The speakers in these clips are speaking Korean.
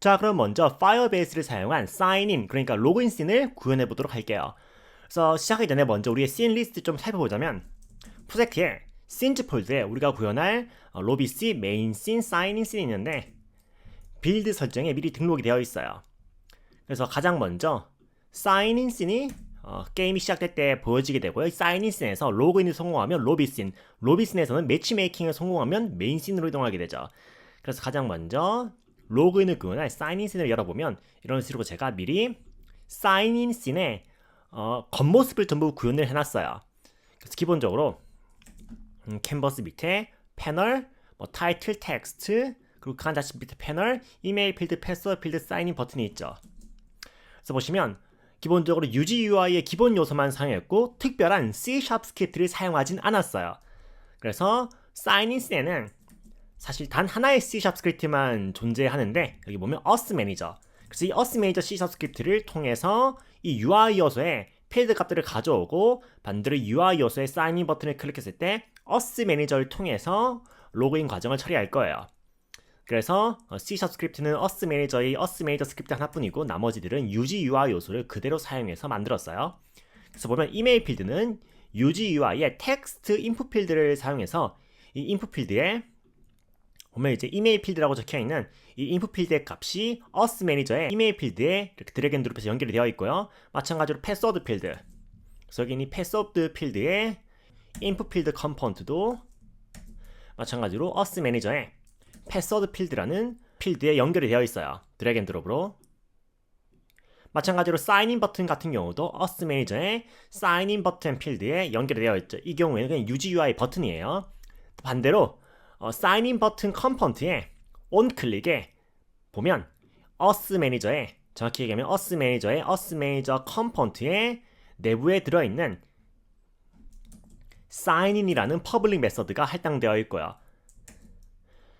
자, 그럼 먼저 파이어베이스를 사용한 사인인, 그러니까 로그인 씬을 구현해 보도록 할게요. 그래서 시작하기 전에 먼저 우리의 씬 리스트 좀 살펴보자면 프로젝트에 씬즈 폴드에 우리가 구현할 어, 로비씨, 메인 씬, 사인인 씬이 있는데 빌드 설정에 미리 등록이 되어 있어요. 그래서 가장 먼저 사인인 씬이 어, 게임이 시작될 때 보여지게 되고요. 사인인 씬에서 로그인을 성공하면 로비 씬, 로비 씬에서는 매치메이킹을 성공하면 메인 씬으로 이동하게 되죠. 그래서 가장 먼저 로그인을 구현할 사인인 씬을 열어보면 이런 식으로 제가 미리 사인인 씬에 어, 겉모습을 전부 구현을 해놨어요. 그래서 기본적으로 음, 캔버스 밑에 패널, 뭐 타이틀 텍스트, 그리고 그 다시 밑에 패널, 이메일 필드, 패스워드 필드, 사인인 버튼이 있죠. 그래서 보시면 기본적으로 UG UI의 기본 요소만 사용했고 특별한 C# 스크립트를 사용하진 않았어요. 그래서 사인인 씬에는 사실 단 하나의 C# 스크립트만 존재하는데 여기 보면 us 매니저 그래서 이 us 매니저 C# 스크립트를 통해서 이 UI 요소에 필드 값들을 가져오고 반대로 UI 요소의 사인인 버튼을 클릭했을 때 us 매니저를 통해서 로그인 과정을 처리할 거예요. 그래서 C# 스크립트는 us 매니저의 us 매니저 스크립트 하나뿐이고 나머지들은 UG UI 요소를 그대로 사용해서 만들었어요. 그래서 보면 이메일 필드는 UG UI의 텍스트 인풋 필드를 사용해서 이 인풋 필드에 보면 이제 이메일 필드라고 적혀 있는 이 인풋 필드의 값이 us 매니저의 이메일 필드에 이렇게 드래그 앤 드롭해서 연결이 되어 있고요. 마찬가지로 패스워드 필드. 그래서 여기 이 패스워드 필드의 인풋 필드 컴포넌트도 마찬가지로 us 매니저의 패스워드 필드라는 필드에 연결이 되어 있어요. 드래그 앤 드롭으로. 마찬가지로 사인인 버튼 같은 경우도 us 매니저의 사인인 버튼 필드에 연결이 되어 있죠. 이 경우에는 그냥 UGUI 버튼이에요. 반대로 어, 사인인 버튼 컴포넌트에 온 클릭에 보면 us 매니저에 정확히 얘기하면 us 매니저의 us 매니저 컴포넌트에 내부에 들어있는 사인인이라는 퍼블릭 메서드가 할당되어 있고요.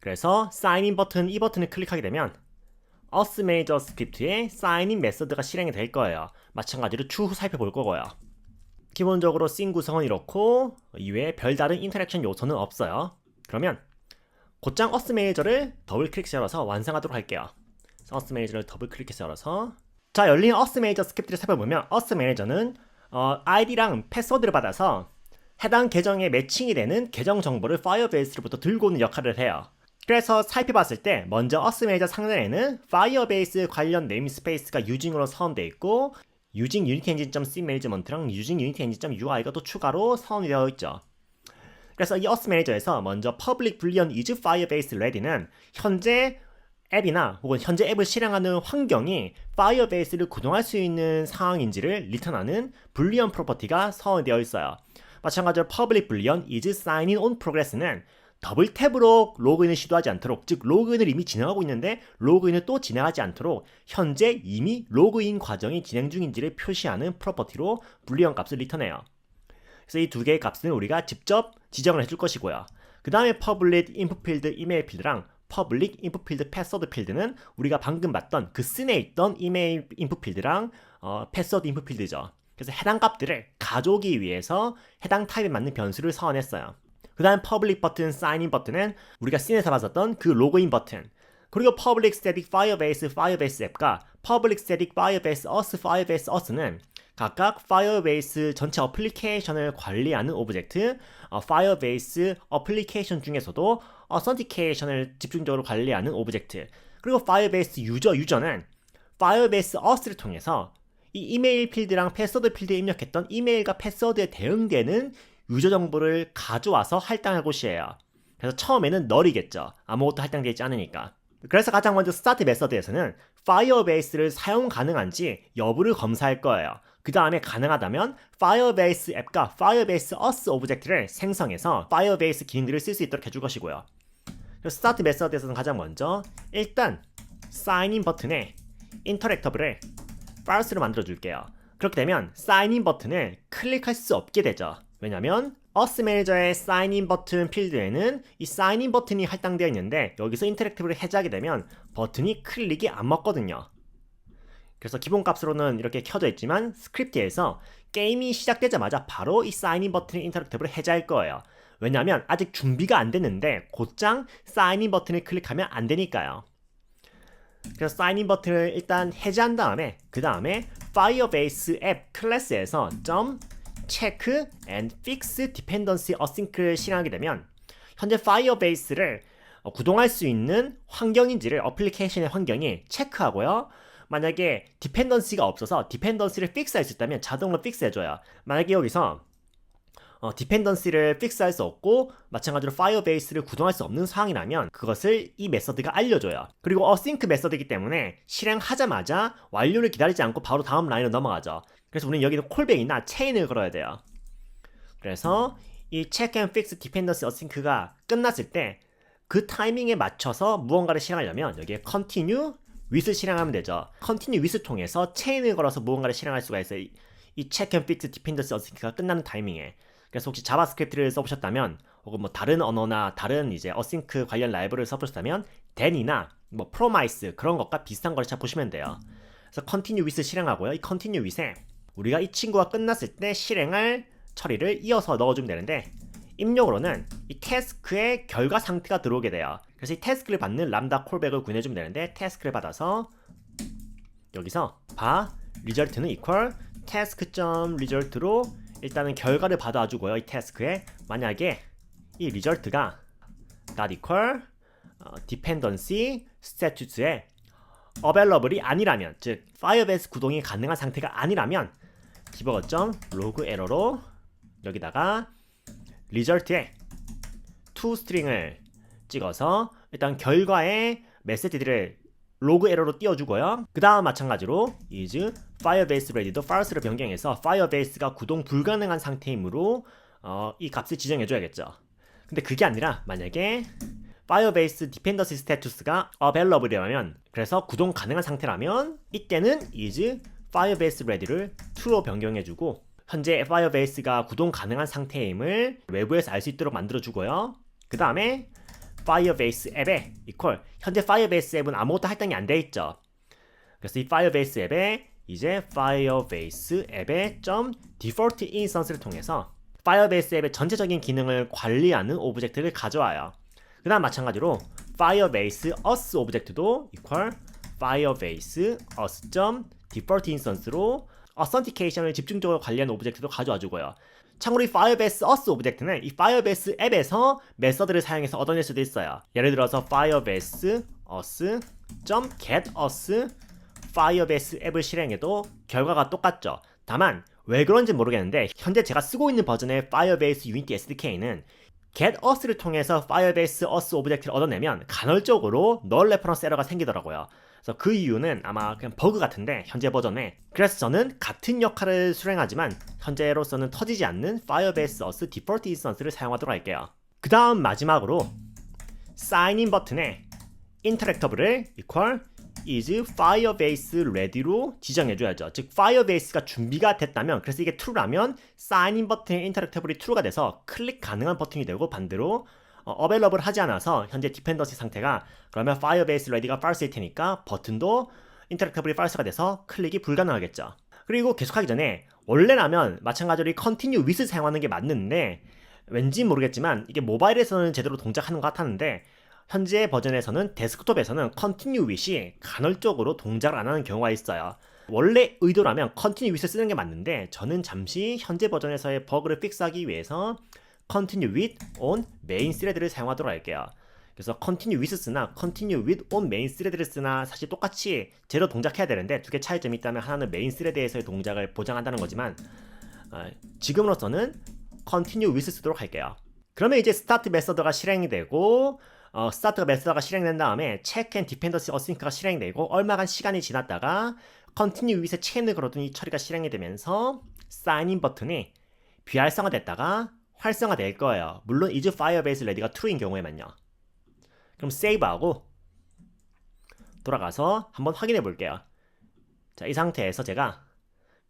그래서 사인인 버튼 이 버튼을 클릭하게 되면 us 매니저 스크립트에 사인인 메서드가 실행이 될 거예요. 마찬가지로 추후 살펴볼 거고요. 기본적으로 씬 구성은 이렇고 이외에 별다른 인터랙션 요소는 없어요. 그러면 곧장 어스 매니저를 더블 클릭해서 열어서 완성하도록 할게요. 어스 매니저를 더블 클릭해서 열어서 자 열린 어스 매니저 스크립트를 살펴보면 어스 매니저는 어, 아이디랑 패스워드를 받아서 해당 계정에 매칭이 되는 계정 정보를 파이어베이스로부터 들고 오는 역할을 해요. 그래서 살펴봤을 때 먼저 어스 매니저 상단에는 파이어베이스 관련 네임스페이스가 유징으로 서원되어 있고 유징 유니티 엔진.c 매니지먼트랑 유징 유니티 엔진.ui가 또 추가로 서원되어 있죠. 그래서 이 어스 매니저에서 먼저 public boolean is firebase ready는 현재 앱이나 혹은 현재 앱을 실행하는 환경이 파이어베이스를 구동할 수 있는 상황인지를 리턴하는 불리언 프로퍼티가 서원되어 있어요. 마찬가지로 public boolean is signing on progress는 더블 탭으로 로그인을 시도하지 않도록 즉 로그인을 이미 진행하고 있는데 로그인을 또 진행하지 않도록 현재 이미 로그인 과정이 진행 중인지를 표시하는 프로퍼티로 불리언 값을 리턴해요. 그래서 이 두 개의 값은 우리가 직접 지정을 해줄 것이고요. 그 다음에 public input field 이메일 필드랑 public input field password 필드는 우리가 방금 봤던 그 씬에 있던 이메일 input 필드랑 어, password input 필드죠. 그래서 해당 값들을 가져오기 위해서 해당 타입에 맞는 변수를 서원했어요. 그 다음 public 버튼, sign in 버튼은 우리가 씬에서 봤었던 그 로그인 버튼 그리고 public static firebase firebase 앱과 public static firebase us firebase us는 각각 Firebase 전체 어플리케이션을 관리하는 오브젝트, 어, Firebase 어플리케이션 중에서도 Authentication을 집중적으로 관리하는 오브젝트, 그리고 Firebase 유저 유저는 Firebase us를 통해서 이 이메일 필드랑 패스워드 필드에 입력했던 이메일과 패스워드에 대응되는 유저 정보를 가져와서 할당할 곳이에요. 그래서 처음에는 널이겠죠. 아무것도 할당되어 있지 않으니까. 그래서 가장 먼저 스타트 메서드에서는 Firebase를 사용 가능한지 여부를 검사할 거예요. 그 다음에 가능하다면 Firebase 앱과 Firebase us 오브젝트를 생성해서 Firebase 기능들을 쓸 수 있도록 해줄 것이고요. 스타트 메서드에서는 가장 먼저 일단 사인인 버튼에 인터랙터블을 false로 만들어 줄게요. 그렇게 되면 사인인 버튼을 클릭할 수 없게 되죠. 왜냐면 us 매니저의 sign 버튼 필드에는 이 sign 버튼이 할당되어 있는데 여기서 인터랙티브를 해제하게 되면 버튼이 클릭이 안 먹거든요. 그래서 기본 값으로는 이렇게 켜져 있지만 스크립트에서 게임이 시작되자마자 바로 이 sign 버튼의 인터랙티브를 해제할 거예요. 왜냐하면 아직 준비가 안 됐는데 곧장 sign 버튼을 클릭하면 안 되니까요. 그래서 사인인 버튼을 일단 해제한 다음에 그 다음에 Firebase 앱 클래스에서 점 check and fix dependency async를 실행하게 되면 현재 Firebase를 어, 구동할 수 있는 환경인지를 어플리케이션의 환경이 체크하고요. 만약에 디펜던시가 없어서 디펜던시를 픽스할 수 있다면 자동으로 픽스해줘요. 만약에 여기서 어, 디펜던시를 픽스할 수 없고 마찬가지로 파이어베이스를 구동할 수 없는 상황이라면 그것을 이 메서드가 알려줘요. 그리고 어싱크 메서드이기 때문에 실행하자마자 완료를 기다리지 않고 바로 다음 라인으로 넘어가죠. 그래서 우리는 여기는 콜백이나 체인을 걸어야 돼요. 그래서 이 check and fix dependency async가 끝났을 때 그 타이밍에 맞춰서 무언가를 실행하려면 여기에 continue with을 실행하면 되죠. continue with 통해서 체인을 걸어서 무언가를 실행할 수가 있어요. 이, 이 check and fix dependency async가 끝나는 타이밍에. 그래서 혹시 자바스크립트를 써보셨다면 혹은 뭐 다른 언어나 다른 이제 어싱크 관련 라이브를 써보셨다면 then이나 뭐 promise 그런 것과 비슷한 걸 찾보시면 돼요. 그래서 continue with 실행하고요. 이 continue with에 우리가 이 친구가 끝났을 때 실행할 처리를 이어서 넣어주면 되는데 입력으로는 이 태스크의 결과 상태가 들어오게 돼요. 그래서 이 태스크를 받는 람다 콜백을 구해주면 되는데 태스크를 받아서 여기서 바 리절트는 equal task.result로 일단은 결과를 받아주고요. 이 태스크에 만약에 이 리절트가 not equal 어, dependency status에 available이 아니라면 즉 firebase 구동이 가능한 상태가 아니라면 로그 에러로 여기다가 리절트에 to string을 찍어서 일단 결과의 메시지들을 로그 에러로 띄워주고요. 그 다음 마찬가지로 is firebase ready도 false로 변경해서 firebase가 구동 불가능한 상태이므로 어, 이 값을 지정해줘야겠죠. 근데 그게 아니라 만약에 Firebase Dependency Status가 Available이라면 그래서 구동 가능한 상태라면 이때는 is Firebase Ready를 true로 변경해주고 현재 Firebase가 구동 가능한 상태임을 외부에서 알 수 있도록 만들어주고요. 그 다음에 Firebase 앱에 equal 현재 Firebase 앱은 아무것도 할당이 안 돼 있죠. 그래서 이 Firebase 앱에 이제 Firebase 앱의 점 default instance를 통해서 Firebase 앱의 전체적인 기능을 관리하는 오브젝트를 가져와요. 그 다음 마찬가지로 Firebase us 오브젝트도 equal Firebase us default instance로 authentication을 집중적으로 관리하는 오브젝트도 가져와 주고요. 참고로 이 Firebase us 오브젝트는 이 Firebase 앱에서 메서드를 사용해서 얻어낼 수도 있어요. 예를 들어서 Firebase us get us Firebase 앱을 실행해도 결과가 똑같죠. 다만 왜 그런지 모르겠는데 현재 제가 쓰고 있는 버전의 Firebase Unity SDK는 get us를 통해서 Firebase us 오브젝트를 얻어내면 간헐적으로 null reference 에러가 생기더라고요. 그래서 그 이유는 아마 그냥 버그 같은데 현재 버전에 그래서 저는 같은 역할을 수행하지만 현재로서는 터지지 않는 Firebase us default instance를 사용하도록 할게요. 그 다음 마지막으로 in 버튼에 interactable을 equal is Firebase ready로 지정해줘야죠. 즉 Firebase가 준비가 됐다면 그래서 이게 true라면 in 버튼의 interactable이 true가 돼서 클릭 가능한 버튼이 되고 반대로 어, available 하지 않아서 현재 디펜던시 상태가 그러면 Firebase ready가 false일 테니까 버튼도 interactable이 false가 돼서 클릭이 불가능하겠죠. 그리고 계속하기 전에 원래라면 마찬가지로 이 continue with 사용하는 게 맞는데 왠지 모르겠지만 이게 모바일에서는 제대로 동작하는 것 같았는데 현재 버전에서는 데스크톱에서는 continue with이 간헐적으로 동작을 안 하는 경우가 있어요. 원래 의도라면 continue with 쓰는 게 맞는데 저는 잠시 현재 버전에서의 버그를 픽스하기 위해서 continue with on main thread를 사용하도록 할게요. 그래서 continue with 쓰나 continue with on main thread를 쓰나 사실 똑같이 제로 동작해야 되는데 두 개 차이점이 있다면 하나는 main thread에서의 동작을 보장한다는 거지만 어, 지금으로서는 continue with 쓰도록 할게요. 그러면 이제 스타트 메서드가 실행이 되고 어, 스타트가 메서드가 실행된 다음에 체크 앤 디펜던시 어싱크가 실행되고 얼마간 시간이 지났다가 컨티뉴 위에 체인을 걸어둔 이 처리가 실행이 되면서 사인인 버튼이 비활성화됐다가 활성화될 거예요. 물론 is firebase ready가 true인 경우에만요. 그럼 save하고 돌아가서 한번 확인해 볼게요. 자, 이 상태에서 제가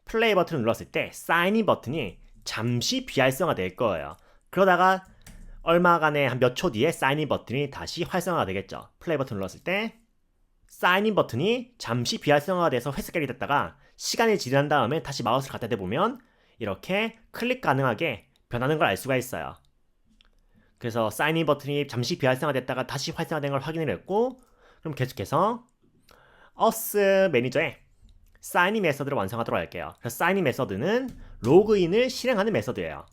플레이 버튼을 눌렀을 때 사인인 버튼이 잠시 비활성화될 거예요. 그러다가 얼마간의 한 몇 초 뒤에 사인인 버튼이 다시 활성화가 되겠죠. 플레이 버튼 눌렀을 때 사인인 버튼이 잠시 비활성화가 돼서 회색깔이 됐다가 시간이 지난 다음에 다시 마우스를 갖다 대보면 이렇게 클릭 가능하게 변하는 걸 알 수가 있어요. 그래서 사인인 버튼이 잠시 비활성화됐다가 다시 활성화된 걸 확인을 했고 그럼 계속해서 us 매니저에 사인인 메서드를 완성하도록 할게요. 그래서 사인인 메서드는 로그인을 실행하는 메서드예요.